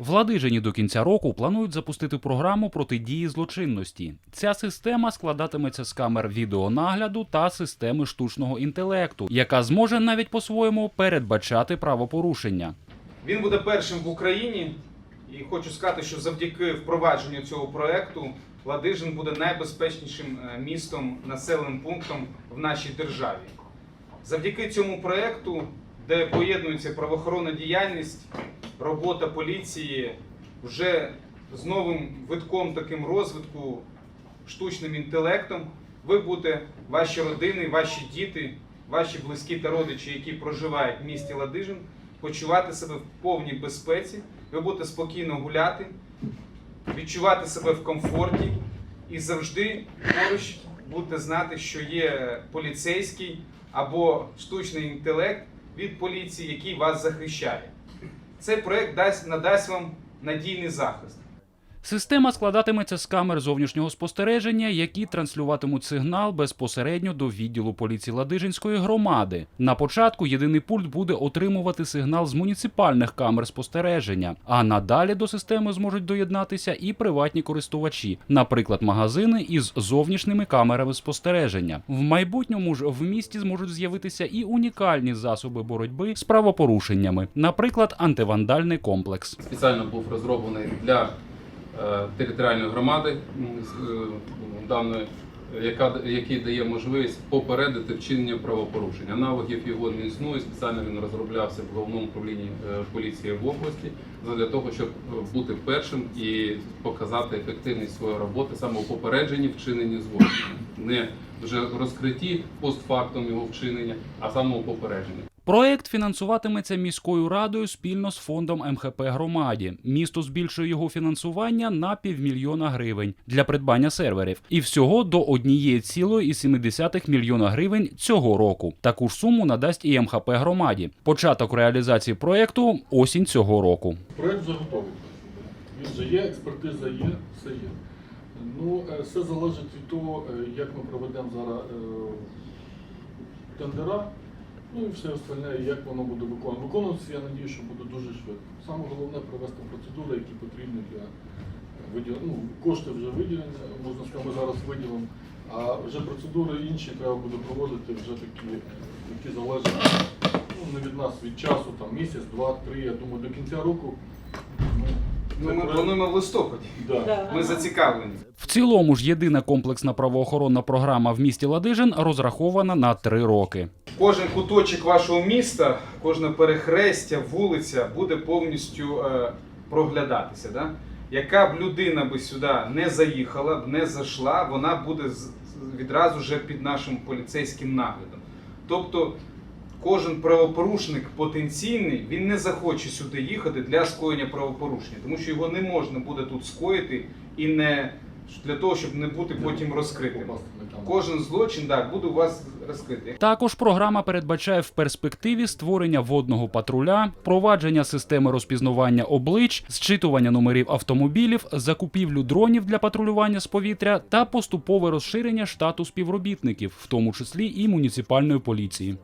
В Ладижині до кінця року планують запустити програму протидії злочинності. Ця система складатиметься з камер відеонагляду та системи штучного інтелекту, яка зможе навіть по-своєму передбачати правопорушення. Він буде першим в Україні, і хочу сказати, що завдяки впровадженню цього проекту Ладижин буде найбезпечнішим е, містом, населеним пунктом в нашій державі. Завдяки цьому проекту, де поєднується правоохоронна діяльність, робота поліції, вже з новим витком таким розвитку штучним інтелектом, ви будете, ваші родини, ваші діти, ваші близькі та родичі, які проживають в місті Ладижин, почувати себе в повній безпеці, ви будете спокійно гуляти, відчувати себе в комфорті і завжди поруч будете знати, що є поліцейський або штучний інтелект від поліції, який вас захищає. Цей проект дасть, надасть вам надійний захист. Система складатиметься з камер зовнішнього спостереження, які транслюватимуть сигнал безпосередньо до відділу поліції Ладижинської громади. На початку єдиний пульт буде отримувати сигнал з муніципальних камер спостереження, а надалі до системи зможуть доєднатися і приватні користувачі, наприклад, магазини із зовнішніми камерами спостереження. В майбутньому ж в місті зможуть з'явитися і унікальні засоби боротьби з правопорушеннями, наприклад, антивандальний комплекс. спеціально був розроблений для територіальної громади е, даної, яка, який дає можливість попередити вчинення правопорушень. Аналогів його не існує. Спеціально він розроблявся в головному управлінні е, поліції в області для того, щоб е, бути першим і показати ефективність своєї роботи саме у попередженні вчиненні злочину, не вже розкритті постфактум його вчинення, а саме у попередженні. Проект фінансуватиметься міською радою спільно з фондом МХП громаді. Місто збільшує його фінансування на півмільйона гривень для придбання серверів, і всього до 1,7 мільйона гривень цього року. Таку ж суму надасть і МХП громаді. Початок реалізації проекту осінь цього року. Проект вже готовий. Він вже є, експертиза є, все є. Ну, е, все залежить від того, е, як ми проведемо зараз е, тендера, ну і все остальне, як воно буде виконано. Виконуватися, я надію, що буде дуже швидко. Саме головне провести процедури, які потрібні для виділення. Ну, кошти вже виділені, можна сказати, ми зараз виділимо, а вже процедури інші треба буде проводити вже такі, які залежать ну, не від нас, від часу, там місяць, два, три, я думаю, до кінця року. Ну, ми плануємо в листопаді. Да. Ми зацікавлені. В цілому ж єдина комплексна правоохоронна програма в місті Ладижин розрахована на три роки. Кожен куточок вашого міста, кожне перехрестя, вулиця буде повністю е, проглядатися. Да? Яка б людина би сюди не заїхала, б не зайшла, вона буде відразу вже під нашим поліцейським наглядом. Тобто кожен правопорушник потенційний, він не захоче сюди їхати для скоєння правопорушення, тому що його не можна буде тут скоїти і не для того, щоб не бути потім розкритим. Кожен злочин так, буде у вас розкритий. Також програма передбачає в перспективі створення водного патруля, впровадження системи розпізнавання облич, зчитування номерів автомобілів, закупівлю дронів для патрулювання з повітря та поступове розширення штату співробітників, в тому числі і муніципальної поліції.